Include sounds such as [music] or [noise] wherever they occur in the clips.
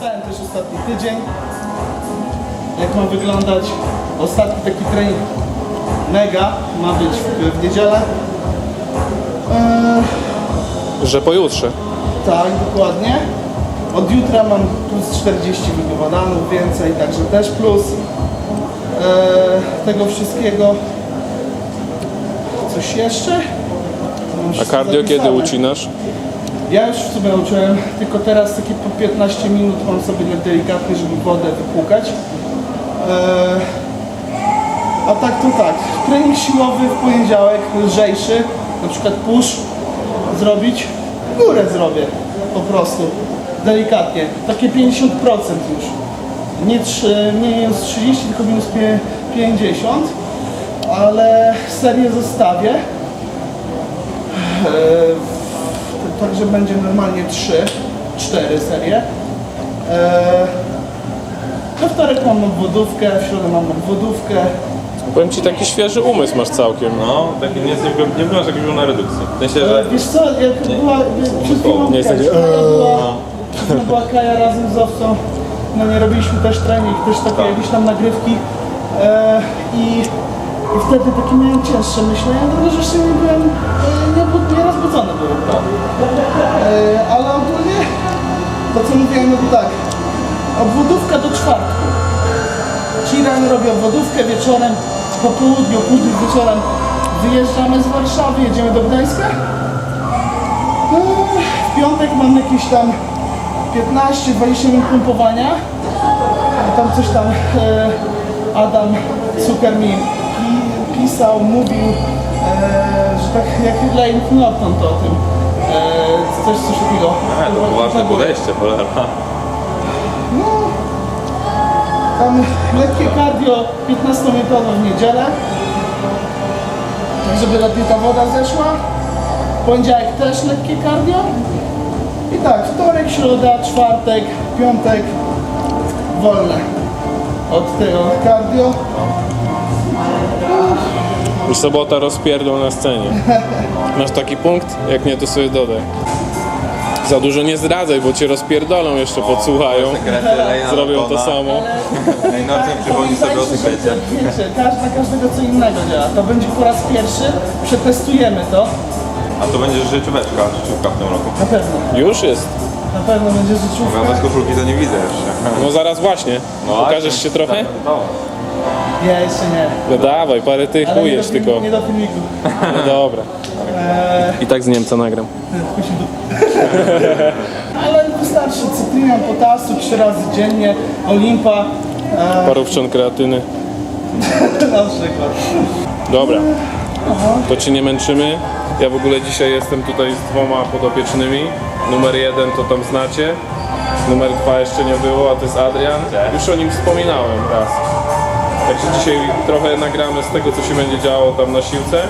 Dostałem też ostatni tydzień. Jak ma wyglądać ostatni taki trening mega ma być w, w niedzielę. Eee, Że pojutrze. tak, dokładnie. Od jutra mam plus 40 wykonywanych więcej, także też plus eee, tego wszystkiego. Coś jeszcze? Mam A wszystko cardio kiedy zapisane. ucinasz? Ja już w sumie uczyłem, tylko teraz takie po 15 minut mam sobie tak delikatnie, żeby wodę wypłukać. Eee, a tak to tak, trening siłowy w poniedziałek, lżejszy, na przykład push zrobić, górę zrobię po prostu, delikatnie, takie 50% już. Nie, trzy, nie minus 30, tylko minus pie- 50, ale serię zostawię. Eee, Także będzie normalnie 3, 4 serie. Eee, we wtorek mam obwodówkę, w środę mam obwodówkę. Powiem ci, taki świeży umysł masz całkiem. No, taki nie, nie, nie wyglądasz jak wygląda na redukcji. W sensie, E, że wiesz co, jak była, przed chwilą Nie jest Kaja, takie, była, chwilą była Kaja razem z Owcą, no nie robiliśmy też trening, też takie Tak. jakieś tam nagrywki e, i, i wtedy takie miałem cięższe myślenia, dlatego że jeszcze nie byłem, e, nie, bu- nie rozbudzony byłem. E, ale ogólnie to co mówiłem, no to tak, obwodówka do czwartku. Czyli rano robię obwodówkę, wieczorem, po południu, późnym wieczorem wyjeżdżamy z Warszawy, jedziemy do Gdańska. Eee, W piątek mam jakieś tam 15-20 minut pompowania. Tam coś tam e, Adam pi, pisał, mówił, e, że tak jak Lane Norton to o tym. E, coś, coś takiego. a, to poważne podejście, cholera. No, tam lekkie cardio 15-minutowe w niedzielę. Tak, żeby lepiej ta woda zeszła. Poniedziałek też lekkie cardio. I tak, wtorek, środa, czwartek, piątek wolne od tego cardio. Już sobota rozpierdol na scenie. Masz taki punkt? Jak nie, to sobie dodaj. Za dużo nie zdradzaj, bo cię rozpierdolą jeszcze, podsłuchają. Zrobią to samo. Lejn Norton przypomni sobie o sekrecie. Wiecie, każdy na każdego co innego działa. To będzie po raz pierwszy. Przetestujemy to. A to będzie życióweczka, życiówka w tym roku. Na pewno. Już jest. Na pewno będzie życiówka. Ja bez koszulki to nie widzę jeszcze. No zaraz właśnie. Pokażesz się trochę? No. Ja jeszcze nie. No dawaj, parę tych Ale nie ujesz do, film- tylko. Nie do filmiku. No dobra. Eee, I tak z Niemca nagram. [laughs] Ale wystarczy cytrynian, potasu trzy razy dziennie, Olimpa eee, Parówczan kreatyny. [laughs] na przykład. Dobra. To ci nie męczymy. Ja w ogóle dzisiaj jestem tutaj z dwoma podopiecznymi. Numer jeden to tam znacie. Numer dwa jeszcze nie było, a to jest Adrian. Już o nim wspominałem raz. Także dzisiaj trochę nagramy z tego, co się będzie działo tam na siłce.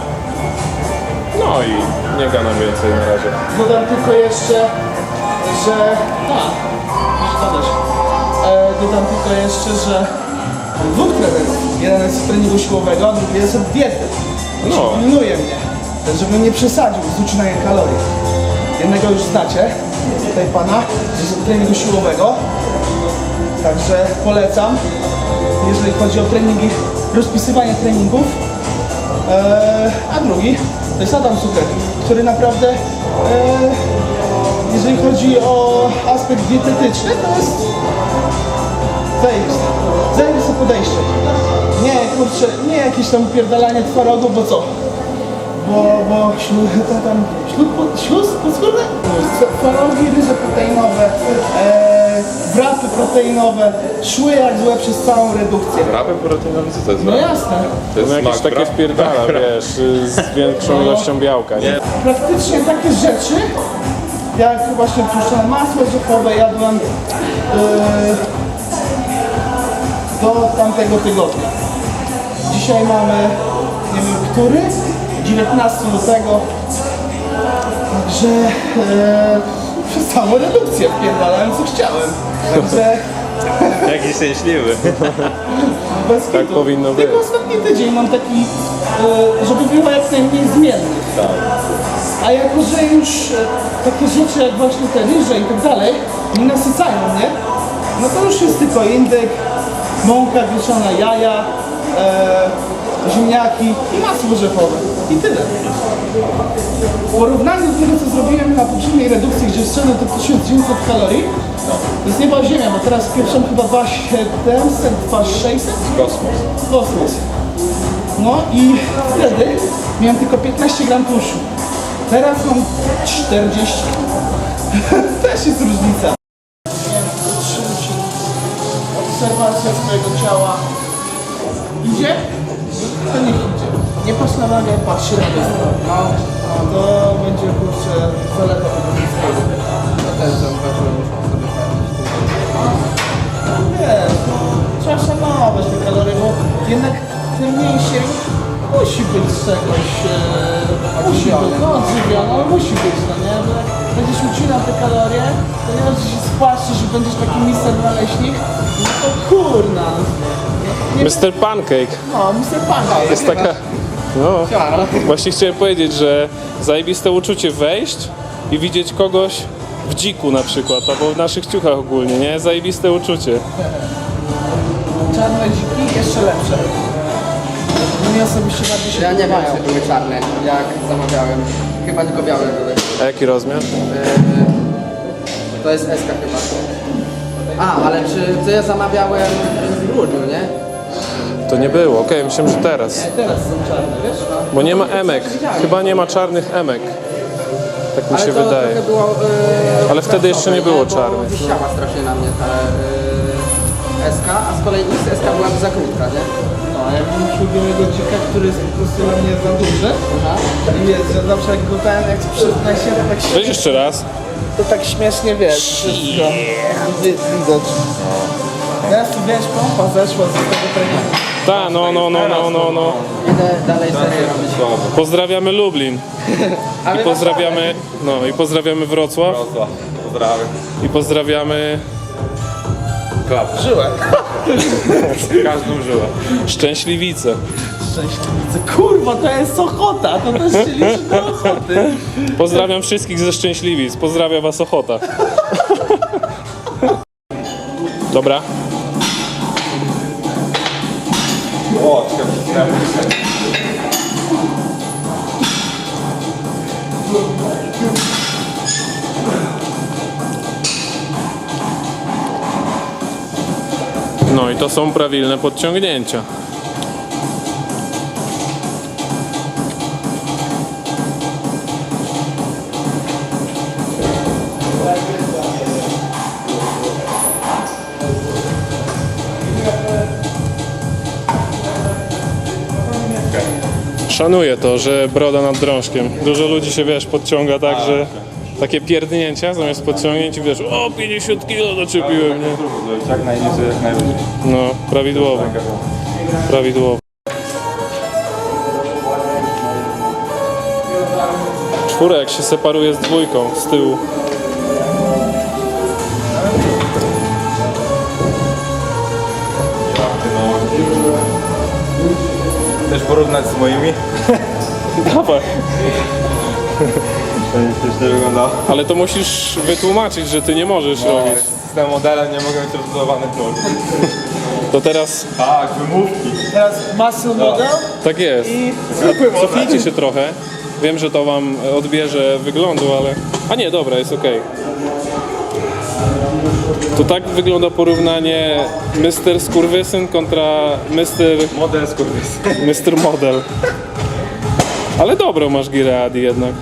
No i nie gadam więcej na razie. Dodam tylko jeszcze, że... Tak, zgadzasz. Eee, dodam tylko jeszcze, że dwóch trenerów. Jeden jest z treningu siłowego, a drugi jest od diety. No. Pilnuje mnie, żebym nie przesadził z ucinaniem kalorii. Jednego już znacie, tutaj pana, od treningu siłowego. Także polecam, jeżeli chodzi o treningi, rozpisywanie treningów. Eee, a drugi to jest Adam Cuker, który naprawdę, eee, jeżeli chodzi o aspekt dietetyczny, to jest zajebiste. Zajebiste podejście. Nie, kurczę, nie jakieś tam upierdalanie twarogu, bo co? Bo, bo śluz, to tam, śluz, pod- śluz podskórny? Twarogi, ryże proteinowe, eee, wrapy proteinowe, szły jak złe przez całą redukcję. Rapy proteinowe, co to jest? No jasne. To jest No jakieś smak takie wrap? wpierdala, [laughs] wiesz, z większą ilością białka, nie? praktycznie takie rzeczy, jak właśnie tłuszczone masło rzepowe jadłem yy, do tamtego tygodnia. Dzisiaj mamy, nie wiem który, 19 lutego, także yy, przez całą redukcję wpierdalałem co chciałem. Także [laughs] Jaki szczęśliwy. [laughs] bez Tak kitu. powinno Tylko być. ostatni tydzień mam taki, yy, żeby było jak najmniej zmiennych. A jako, że już e, takie rzeczy jak właśnie te ryże i tak dalej mi nasycają mnie, no to już jest tylko indyk, mąka wieszona, jaja, e, ziemniaki i masło orzechowe. I tyle. W porównaniu do tego, co zrobiłem na poprzedniej redukcji, gdzie strzelę to 1900 kalorii, to jest nieba ziemia, bo teraz pieprzą chyba 2700, 2600 Kosmos. kosmos. No i wtedy miałem tylko 15 gram tłuszczu. Teraz mam 40. [laughs] Też jest różnica. Obserwacja swojego ciała. Idzie? To niech. Nie patrz na wagę, patrz na stronę. No, no, to będzie kurczę zaleta tego wszystkiego. Ja też zauważyłem, już mam sobie Wiesz, no, trzeba szanować te kalorie, bo jednak ten mięsień musi być z czegoś e, musi być, no odżywiony, ale musi być, no nie? Bo jak będziesz ucinał te kalorie, to nie że się spłaszczysz i będziesz taki mister naleśnik, no to kurna. Nie, Mr. Pancake. no, mister Pancake. Jest taka... No, właśnie chciałem powiedzieć, że zajebiste uczucie wejść i widzieć kogoś w dziku na przykład, albo w naszych ciuchach ogólnie, nie? Zajebiste uczucie. Czarne dziki jeszcze lepsze. Mnie osobiście bardziej się Ja nie wiem, podobają. czy były czarne, jak zamawiałem. Chyba tylko białe były. A jaki rozmiar? To jest SK chyba. A, ale czy to ja zamawiałem w grudniu, nie? To nie było, okej, myślałem, że teraz. Teraz są czarne, wiesz? Bo nie ma emek. Chyba nie ma czarnych emek. Tak mi Ale się to wydaje. trochę było... e, Ale wtedy jeszcze nie było bo czarnych, no. Wisiała strasznie na mnie ta e, SK, a z kolei XS byłaby za krótka, nie? No, ja mam ulubionego dzika, który jest po prostu dla mnie za duży. Aha. I jest, że zawsze jak go ten, jak się, to tak Weź śmiesznie, jeszcze raz. to tak śmiesznie wiesz, wszystko wi- widać. Teraz tu wiesz, pompa zeszła z tego treningu. Ta, no, no, no, no, no, no. Idę dalej. Słabo. Pozdrawiamy Lublin. [laughs] I pozdrawiamy, no i pozdrawiamy Wrocław. Wrocław. Pozdrawiam. I pozdrawiamy Klap. Żyłem. [laughs] Każdą żyłę. Szczęśliwice. Szczęśliwice. Kurwa, to jest Ochota, to też się liczy do Ochoty. Pozdrawiam wszystkich ze Szczęśliwic. Pozdrawia was Ochota. [laughs] Dobra. O. No i to są prawilne podciągnięcia. Szanuję to, że broda nad drążkiem. Dużo ludzi się, wiesz, podciąga tak, że takie pierdnięcia zamiast podciągnięć i wiesz, o 50 kilo doczepiłem, nie? Jak najniżej, jak najwyżej. No, prawidłowo, prawidłowo. Czwórek się separuje z dwójką z tyłu. Chcesz porównać z moimi? [laughs] Dawaj. To nie wyglądało. Ale to musisz wytłumaczyć, że ty nie możesz robić. Z tym modelem nie mogę mieć rozbudowanych nóg. To teraz Tak, wymówki. Teraz muscle model tak jest. i zwykły model. Cofnijcie się trochę. Wiem, że to wam odbierze wyglądu, ale... A nie, dobra, jest ok. To tak wygląda porównanie Mr. Skurwysyn kontra Mr. Model skurwysy. Mr. Model. Ale dobrą masz girę Adi jednak.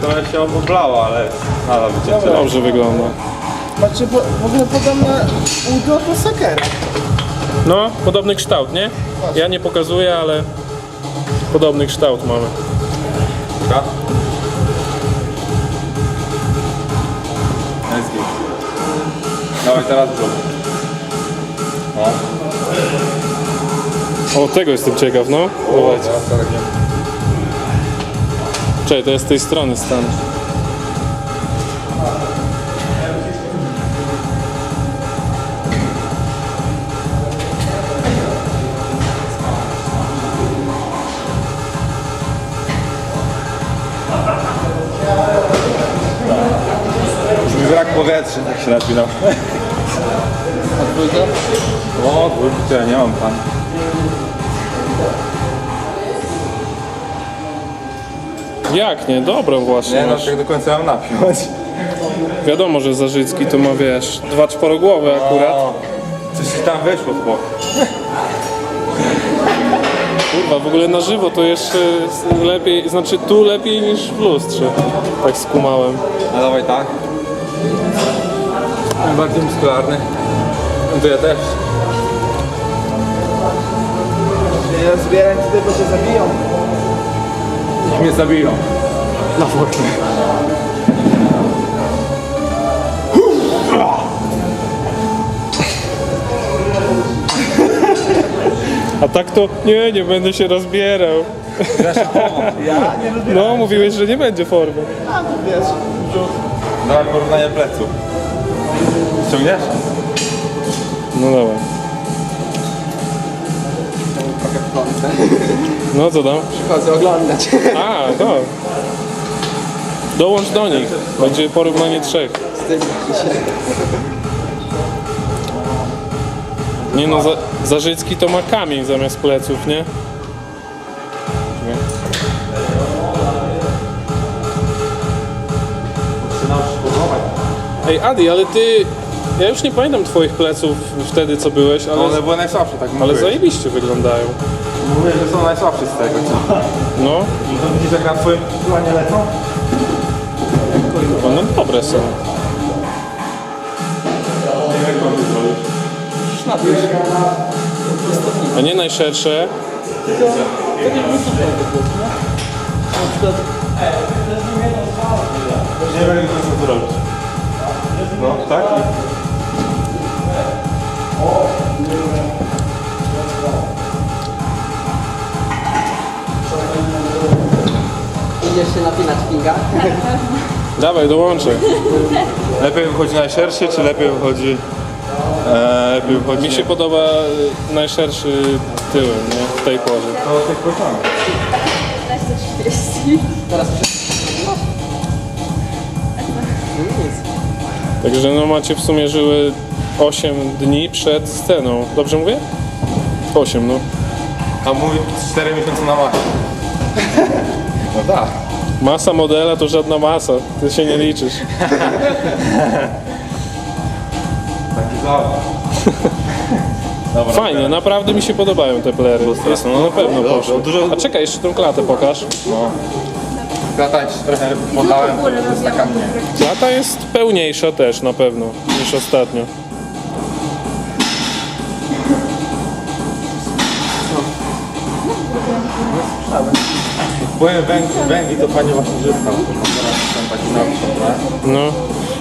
Trochę się oblało, ale nadal wycięcie. Dobrze wygląda. Macie po, w ogóle podobne udo do sakera. No, podobny kształt, nie? Ja nie pokazuję, ale podobny kształt mamy. Tak? Dawaj teraz brzuch. No. O, tego jestem ciekaw, no. Dawajcie. Teraz nie. Czekaj, to jest z tej strony stan. Już mi brak powietrza, tak się napinał. A dwójkę? O, ja nie mam pan. Jak nie? Dobrą właśnie Nie, no masz. tak do końca mam napiąć. Wiadomo, że Zarzycki to ma, wiesz, dwa czworogłowe akurat. O, coś ci tam wyszło z boku. Kurwa, w ogóle na żywo to jeszcze lepiej, znaczy tu lepiej niż w lustrze. Tak skumałem. No dawaj tak. Bardziej muskularny. No to ja też. Nie zbieraj tutaj, bo cię zabiją. Mnie zabiją. A tak to nie, nie będę się rozbierał. Ja nie lubię. No, mówiłeś, że nie będzie formy. A to wiesz, brzuch. Dawaj porównanie pleców. Ściągniesz? No dawaj. Trochę wtrącę. No co tam? Przychodzę oglądać. A, no. Dołącz do nich. Będzie porównanie trzech. Się. Nie no, za, Zarzycki to ma kamień zamiast pleców, nie? Ej, Adi, ale ty... Ja już nie pamiętam twoich pleców wtedy, co byłeś, No ale, one były najsłabsze, tak ale mówiłeś. zajebiście wyglądają. Mówię, że są najsłabsze z tego, co? No, No to widzisz jak na twoim planie lecą? one dobre są. A nie najszersze. Nie wiem, co tu robić. No, tak? Idziesz się napinać pinga? [laughs] Dawaj, dołączę. Lepiej wychodzi najszerszy, czy lepiej wychodzi... E, lepiej wychodzi... Mi się podoba y, najszerszy tyłem, nie? W tej porze. To tych początek. 15.40. Teraz Także no macie w sumie żyły 8 dni przed sceną. Dobrze mówię? 8, no. A mówi 4 miesiące na masie. [laughs] No tak. Masa modela to żadna masa. Ty się nie liczysz. [laughs] Taki. [laughs] Dobra. Fajnie, naprawdę mi się podobają te plery. Jest, no, na pewno poszło. A czekaj, jeszcze tą klatę pokaż. No. Klata ci trochę to jest taka. Klata jest pełniejsza też na pewno niż ostatnio. Byłem węgi, węgi to pani właśnie. Ten taki naprzód, No.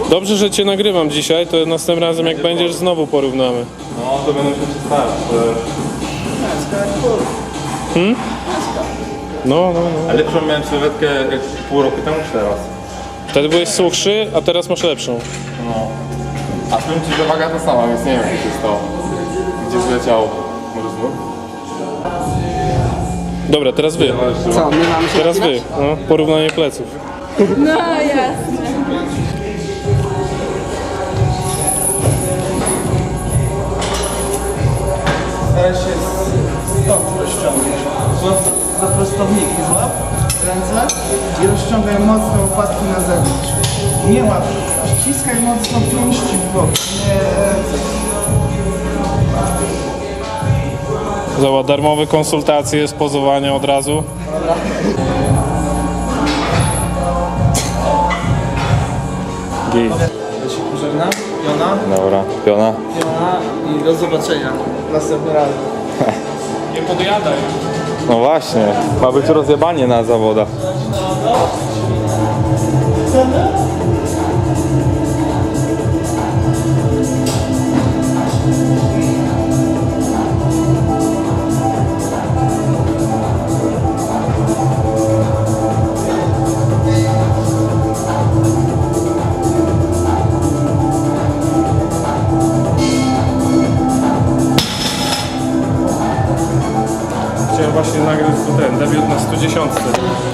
Dobrze, że cię nagrywam dzisiaj, to następnym razem jak będziesz znowu porównamy. No to będę się przestawiać. No, no, no. A lepszą miałem sylwetkę jak pół roku temu czy teraz. Wtedy byłeś suchszy, a teraz masz lepszą. No. A powiem ci, że waga ta sama, więc nie wiem jak się stało. Gdzie zleciało? Może znów? Dobra, teraz wy. Co, my mamy się Teraz wy. napinać? No, porównanie pleców. No jasne. Staraj się stop rozciągnąć. Za prostowniki, złap ręce i rozciągaj mocno łopatki na zewnątrz. Nie łap, ściskaj mocno pięści w bok. Nie, Zobacz, darmowe konsultacje, spozowania od razu. Git. Ja się pożegnam. Jona, Dobra, piona. Jona i do zobaczenia następnym razem. [laughs] Nie podjadaj. No właśnie, ma być rozjebanie na zawodach.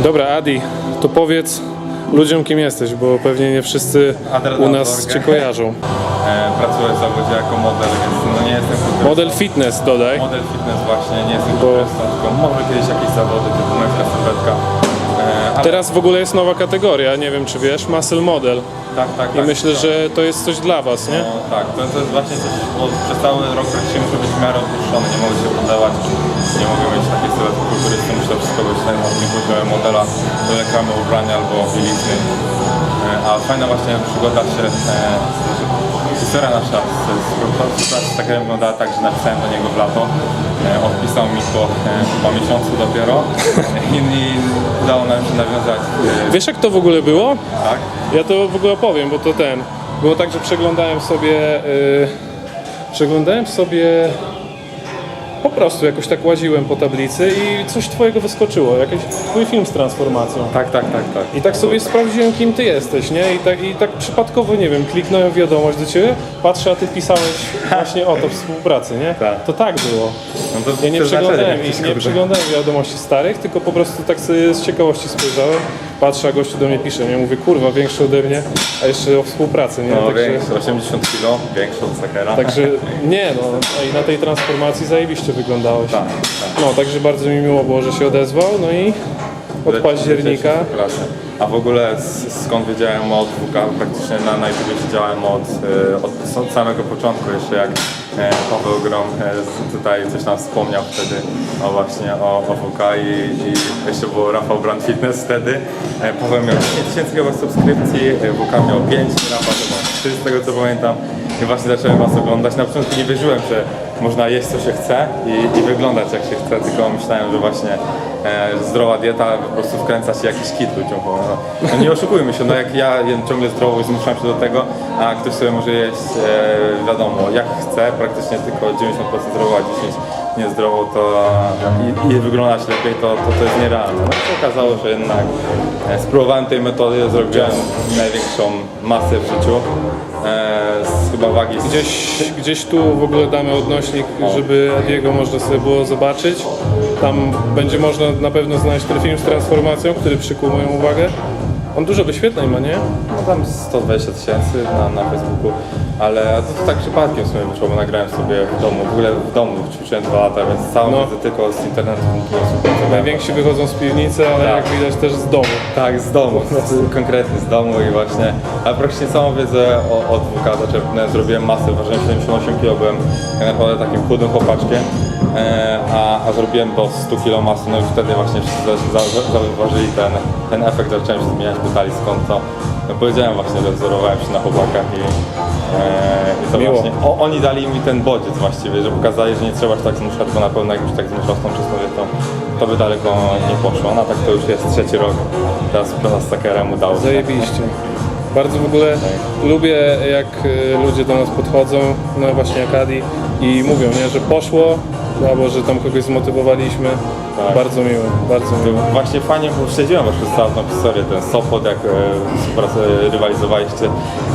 Dobra, Adi, to powiedz ludziom kim jesteś, bo pewnie nie wszyscy u nas cię kojarzą. [laughs] pracuję w zawodzie jako model, więc no nie jestem kulturystą. Model fitness dodaj. Model fitness właśnie, nie jestem kulturystą, tylko może kiedyś jakieś zawody typu męska sylwetka. E, ale Teraz w ogóle jest nowa kategoria, nie wiem czy wiesz, muscle model. tak, tak, I tak. myślę, że to jest coś dla was, nie? No, tak, to, to jest właśnie coś, bo przez cały rok praktycznie muszę być w miarę opuszczony, nie mogę się podawać, nie mogę mieć takiej sylwetki kulturysty, muszę wszystko być na takim poziomie modela, do reklamy ubrania albo bielizny. E, A fajna właśnie przygoda się, e, historia nasza z, z, z, taka wyglądała tak, że napisałem do niego w lato, e, odpisał mi po e, chyba miesiącu dopiero i, i udało nam się nawiązać, e, Wiesz jak to w ogóle było? tak? Ja to w ogóle opowiem, bo to ten. Było tak, że przeglądałem sobie. Yy, przeglądałem sobie. Po prostu jakoś tak łaziłem po tablicy i coś twojego wyskoczyło, jakiś twój film z transformacją. Tak, tak, tak, tak. I tak sobie sprawdziłem, kim ty jesteś, nie? I tak, I tak przypadkowo, nie wiem, kliknąłem wiadomość do ciebie, patrzę, a ty pisałeś właśnie o to współpracy, nie? Tak. To tak było. No Ja nie przeglądałem, nie przeglądałem wiadomości starych, tylko po prostu tak sobie z ciekawości spojrzałem. Patrzę, a gościu do mnie pisze. Ja mówię, kurwa, większy ode mnie, a jeszcze o współpracy, nie? No, Także, większy, 80 kg, większy od Sakera. także nie no, a i na tej transformacji zajebiście wyglądałeś. Tak, tak. No, także bardzo mi miło było, że się odezwał, no i od października. A w ogóle s- skąd wiedziałem o WK? Praktycznie na, na YouTube siedziałem od, e, od samego początku, jeszcze jak Paweł Grom e, tutaj coś tam wspomniał wtedy o właśnie o, o i, i jeszcze był Rafał Brand Fitness wtedy. E, Paweł miał 10 tysięcy subskrypcji, e, WK miał 5, Rafał chyba 3 z tego co pamiętam. I właśnie zacząłem was oglądać. Na początku nie wierzyłem, że można jeść co się chce i, i wyglądać jak się chce, tylko myślałem, że właśnie e, zdrowa dieta po prostu wkręca się jakiś kit ludziom. Bo, no, no nie oszukujmy się, no jak ja jem ciągle zdrowo i zmuszam się do tego, a ktoś sobie może jeść e, wiadomo jak chce, praktycznie tylko 90% zdrowo, a 10% niezdrowo, to i, i wyglądać lepiej, to, to, to jest nierealne. No się okazało, że jednak e, spróbowałem tej metody, zrobiłem największą masę w życiu. E, z chyba wagi z- Gdzieś, gdzieś tu w ogóle damy odnośnik, żeby Adiego można sobie było zobaczyć. Tam będzie można na pewno znaleźć ten film z transformacją, który przykuł moją uwagę. On dużo wyświetleń ma, nie? No tam 120 tysięcy na, na Facebooku, ale to, to tak przypadkiem w sumie wyszło, bo nagrałem sobie w domu, w ogóle w domu ćwiczyłem dwa lata, więc całą No. wiedzę tylko z internetu pracowałem. Najwięksi wychodzą z piwnicy, ale Tak. jak widać też z domu. Tak, z domu, [laughs] konkretnie z domu i właśnie, ale praktycznie całą wiedzę o, od WK zaczerpnąłem, zrobiłem masę, ważyłem 78 kg, byłem tak naprawdę takim chudym chłopaczkiem, e, a, a zrobiłem do 100 kg masy, no i wtedy właśnie wszyscy za- za- zauważyli ten, ten efekt, zacząłem się zmieniać, pytali skąd to. No powiedziałem właśnie, że wzorowałem się na chłopakach i, e, to Miło. właśnie, o, oni dali mi ten bodziec właściwie, że pokazali, że nie trzeba się tak zmuszać, bo na pewno jakbyś tak zmuszał z tą czystą dietą, to by daleko nie poszło. No a tak to już jest trzeci rok, teraz praca z Sakerem udało się. Zajebiście. Bardzo w ogóle lubię, jak y, ludzie do nas podchodzą, no właśnie jak Adi, i mówią, nie, że poszło, albo że tam kogoś zmotywowaliśmy. Tak. Bardzo miło, bardzo miło. Właśnie fajnie, bo śledziłem właśnie całą tą historię, ten Sopot, jak e, rywalizowaliście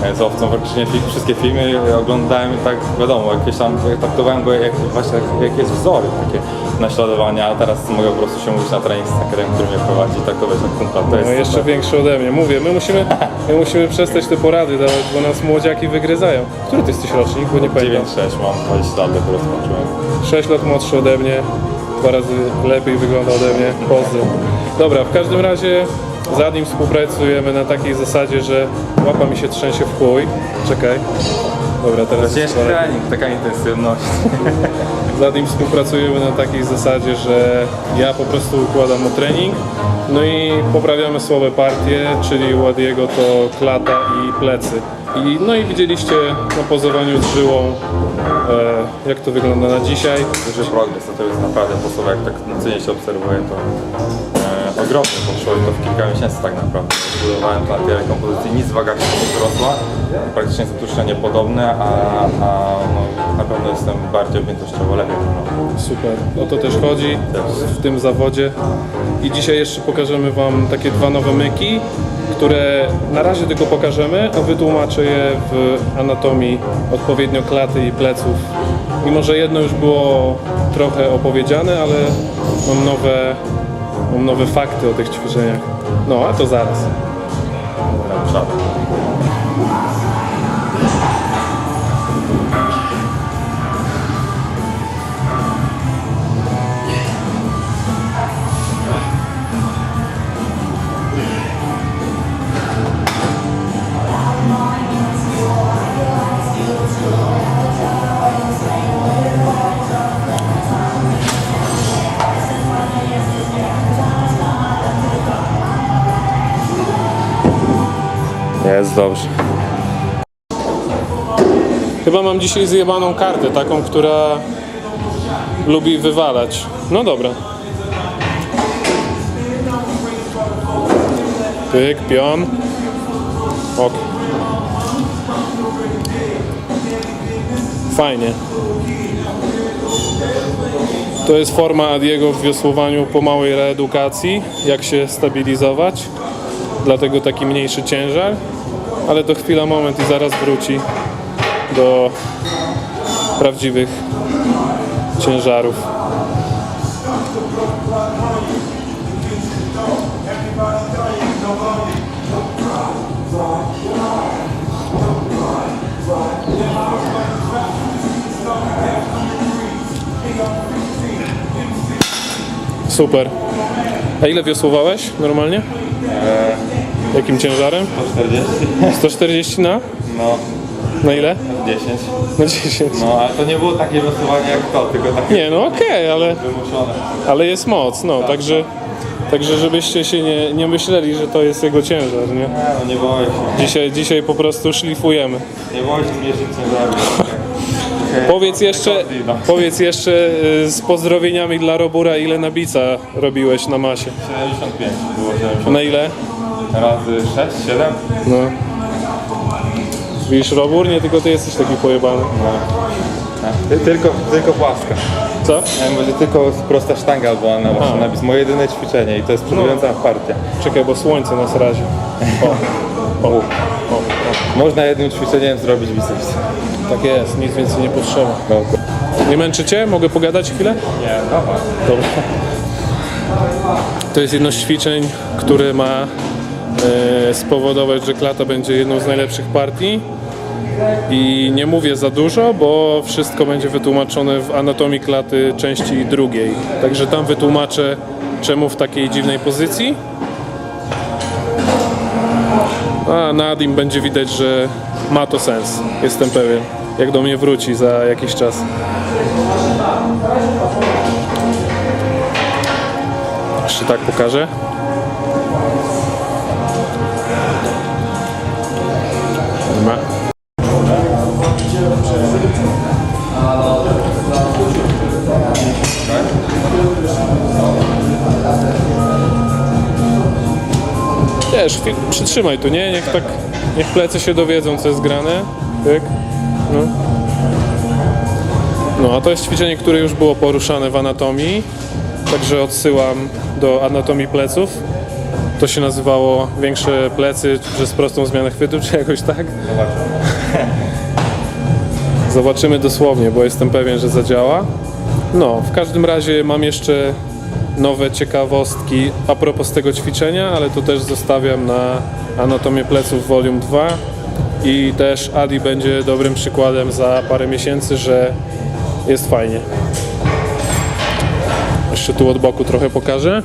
e, z Owcą, praktycznie wszystkie filmy oglądałem i tak wiadomo, jakieś tam, traktowałem go jak, właśnie jak, jak jest wzory takie naśladowania, a teraz mogę po prostu się mówić na trening z takerem, który mnie prowadzi, traktować jak kumpla, to jest No jeszcze super. większy ode mnie. Mówię, my musimy, my musimy przestać te porady dawać, bo nas młodziaki wygryzają. Który ty jesteś rocznik? Bo nie pamiętam. 9-6 mam, 20 lat dopiero skończyłem. 6 lat młodszy ode mnie, dwa razy lepiej wygląda ode mnie. Pozdro. Dobra, w każdym razie z Adim współpracujemy na takiej zasadzie, że łapa mi się trzęsie w chuj. Czekaj. Dobra, teraz ciężki jest trening, taka intensywność. [laughs] z Adim współpracujemy na takiej zasadzie, że ja po prostu układam mu trening, no i poprawiamy słabe partie, czyli u Adiego to klata i plecy. I, no i widzieliście na pozowaniu z żyłą, e, jak to wygląda na dzisiaj. duży progres, to jest naprawdę sposób, jak tak na co dzień się obserwuje, to ogromny poszło to w kilka miesięcy tak naprawdę. Zbudowałem tyle kompozycji, nic waga się nie wzrosła, praktycznie zatuszczenie podobne, a, a no, na pewno jestem bardziej objętościowo lepiej. Super, o to też chodzi w tym zawodzie. I dzisiaj jeszcze pokażemy Wam takie dwa nowe myki, które na razie tylko pokażemy, a wytłumaczę je w anatomii odpowiednio klaty i pleców. Mimo, że jedno już było trochę opowiedziane, ale mam nowe, mam nowe fakty o tych ćwiczeniach. No, a to zaraz. Tam Jest dobrze. Chyba mam dzisiaj zjebaną kartę, taką, która lubi wywalać. No dobra. Pyk, pion. Ok. Fajnie. To jest forma Adiego w wiosłowaniu po małej reedukacji, jak się stabilizować. Dlatego taki mniejszy ciężar. Ale to chwila, moment i zaraz wróci do prawdziwych ciężarów. Super. A ile wiosłowałeś normalnie? Jakim ciężarem? 40? 140 na? No, Na ile? 10. Na 10. No, ale to nie było takie losowanie jak to, tylko takie Nie, no okej, ale, wymuszone. ale jest moc, no, także, także żebyście się nie, nie myśleli, że to jest jego ciężar, nie? Nie, no nie boję się. Dzisiaj, dzisiaj po prostu szlifujemy. Nie boję się mniejszych ciężarów. [laughs] Powiedz jeszcze, powiedz jeszcze y, z pozdrowieniami dla Robura, ile na bica robiłeś na masie? 75 było 70. Na ile? Razy 6, 7? No. Widzisz, Robur, nie tylko ty jesteś taki pojebany. Ty, tylko, tylko płaska. Co? Ja może tylko prosta sztanga była na właśnie napis. Moje jedyne ćwiczenie i to jest przodująca partia. Czekaj, bo słońce nas razi. [laughs] O, o, o, o. Można jednym ćwiczeniem zrobić biceps. Tak jest, nic więcej nie potrzeba. No, Nie męczycie? Mogę pogadać chwilę? nie, dobra. Dobra. To jest jedno z ćwiczeń, które ma spowodować, że klata będzie jedną z najlepszych partii. I nie mówię za dużo, bo wszystko będzie wytłumaczone w anatomii klaty części drugiej. Także tam wytłumaczę, czemu w takiej dziwnej pozycji. A na Adim będzie widać, że ma to sens. Jestem pewien. Jak do mnie wróci za jakiś czas. Jeszcze tak pokażę. Wiesz, chwil- przytrzymaj tu, nie? Niech tak, niech plecy się dowiedzą, co jest grane. Tyk. No. No, a to jest ćwiczenie, które już było poruszane w anatomii, także odsyłam do anatomii pleców. To się nazywało większe plecy przez prostą zmianę chwytu, czy jakoś tak? Zobaczymy dosłownie, bo jestem pewien, że zadziała. No, w każdym razie mam jeszcze nowe ciekawostki a propos tego ćwiczenia, ale to też zostawiam na anatomię pleców Volume 2 i też Adi będzie dobrym przykładem za parę miesięcy, że jest fajnie. Jeszcze tu od boku trochę pokażę.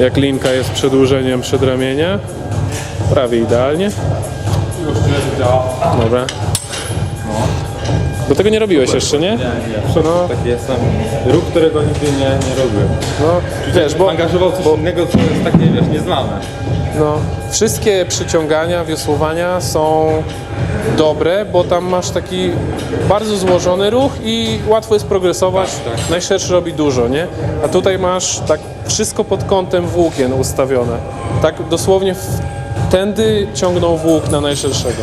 Jak linka jest przedłużeniem przedramienia. Prawie idealnie. Już tyle działa. Dobra. Do tego nie robiłeś jeszcze, nie? Nie, nie. No. Taki jestem. Ruch, którego nigdy nie, nie robiłem. No, wiesz, bo Angażował coś innego, co jest takie, wiesz, nieznane. no, wszystkie przyciągania, wiosłowania są dobre, bo tam masz taki bardzo złożony ruch i łatwo jest progresować. Tak, tak. Najszerszy robi dużo, nie? A tutaj masz tak wszystko pod kątem włókien ustawione. Tak dosłownie w, tędy ciągną włókna najszerszego,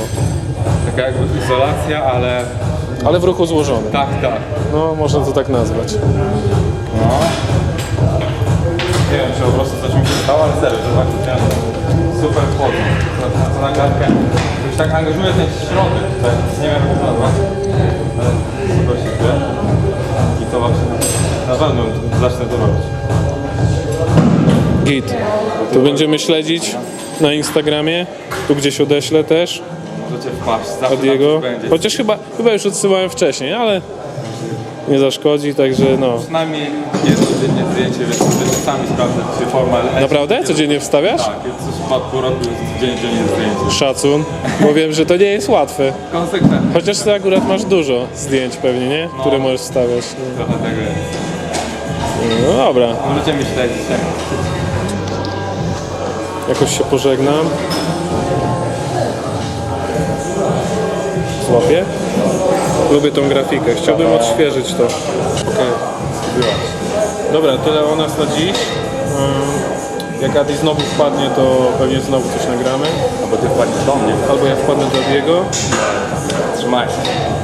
Taka jakby izolacja, ale ale w ruchu złożony. tak, tak. No, można to tak nazwać. No. Nie wiem, czy po prostu coś mi się stało, ale serio, to tak super wchodzą. Na, to na klatkę. Już tak angażuję ten środek tutaj, nie wiem jak to nazwać. Ale super się. I to właśnie na pewno zacznę to robić. Git. Tu będziemy śledzić na Instagramie, tu gdzieś odeślę też. Możecie wpaść, zawsze od jego. będzie. Chociaż chyba, chyba już odsyłałem wcześniej, ale nie zaszkodzi, także no. Przynajmniej jedno dziennie zdjęcie, więc wy sami sprawdzać, czy forma leci. Naprawdę? Codziennie wstawiasz? Tak, jest coś w przypadku roku jest dzień, jest zdjęcie. Szacun, bo wiem, że to nie jest łatwe. Konsekwentnie. Chociaż ty akurat masz dużo zdjęć pewnie, nie? Które możesz wstawiać. nie? Trochę tego jest. No dobra. Możecie mi śledzić, jak jakoś się pożegnam. Złapię? Lubię tą grafikę, chciałbym odświeżyć to. Okej. Dobra, tyle o nas na dziś. Ym, Jak Adi znowu wpadnie, to pewnie znowu coś nagramy. Albo ty wpadniesz do mnie. Albo ja wpadnę do Diego. Trzymaj się.